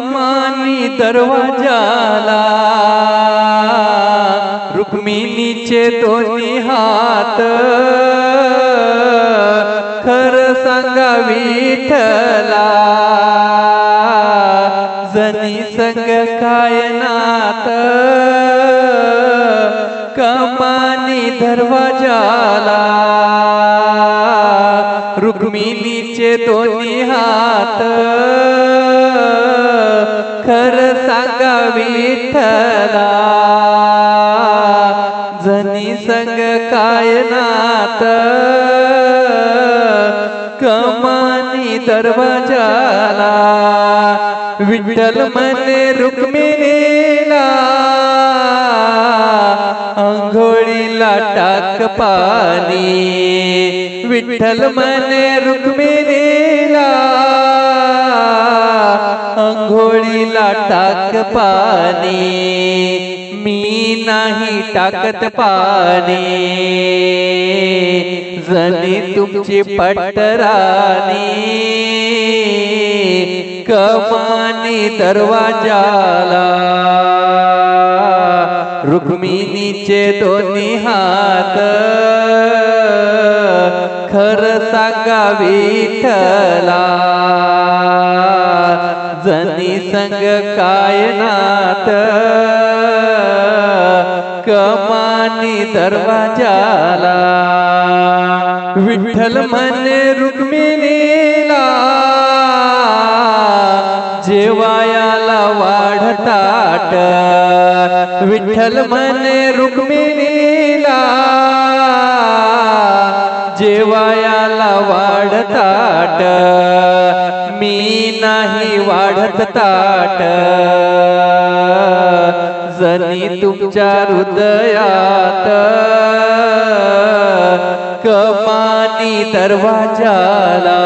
मानी दरवाजाला. रुक्मिणीचे दोन्ही हात. खर सांगा विठला जनी संग काय नात? कमानी दरवाजाला. रुक्मिणीचे दोन्ही हात. खर सांगा विठला जनी संग काय नात? कमानी दरवाजाला. विठ्ठल मने रुक्मिणीला. अंघोळीला टाक पाणी विठ्ठल मने रुक्मिणी टाक पाणी. मी नाही टाकत पाणी. जनी तुमची पटराणी. कमानी दरवाजाला. रुक्मिणीचे दोन्ही हात. खर सांगा विठला जनी संग काय नात? कमानी दरवाजाला. विठ्ठल म्हणे रुक्मिणीला. जेवायाला वाढताट विठ्ठल म्हणे रुक्मिणीला. जेवायाला वाढताट नाही वाढत ताट. जनी तुमच्या हृदयात. कमानी दरवाजाला.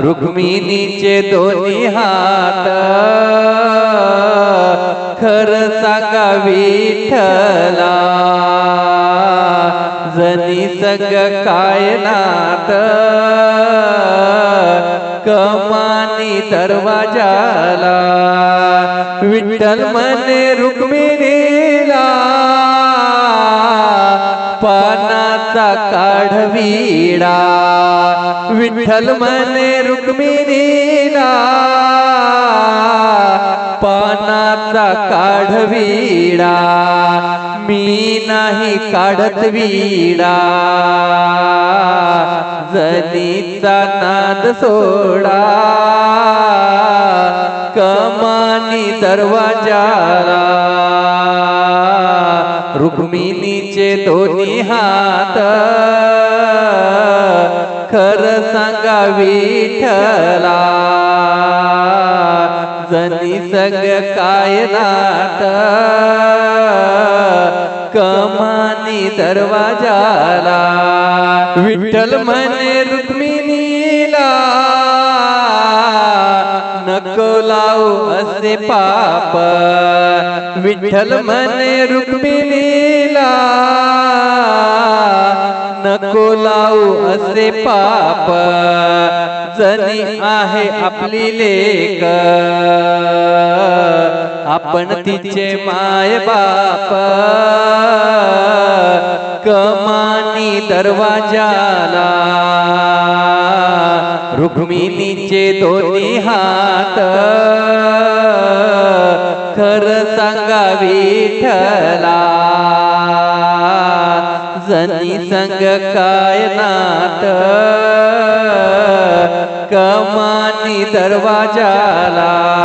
रुक्मिणीचे दोन्ही हात. खर सांगा विठला जनी सग काय नात? कमानी दरवाजाला विठ्ठल मने रुक्मिणीला पानाचा काढविडा विठ्ठल मने रुक्मिणीला. काढवीडा. मी नाही काढत विडा. जनीचा नाद सोडा. कमानी दरवाजाला रुक्मिणीचे दोन्ही हात. खर सांगा विठला जनी सग कायनात कमानी दरवाजाला. विठ्ठल म्हणे रुक्मिणीला नको लावू असे पाप. विठ्ठल म्हणे रुक्मिणीला नको लावू असे पाप. जनी आहे आपली लेक आपण तिचे माय बाप कमानी दरवाजाला. रुक्मिणीचे दोन्ही हात. खर सांगा विठला जनी कमानी दरवाजाला.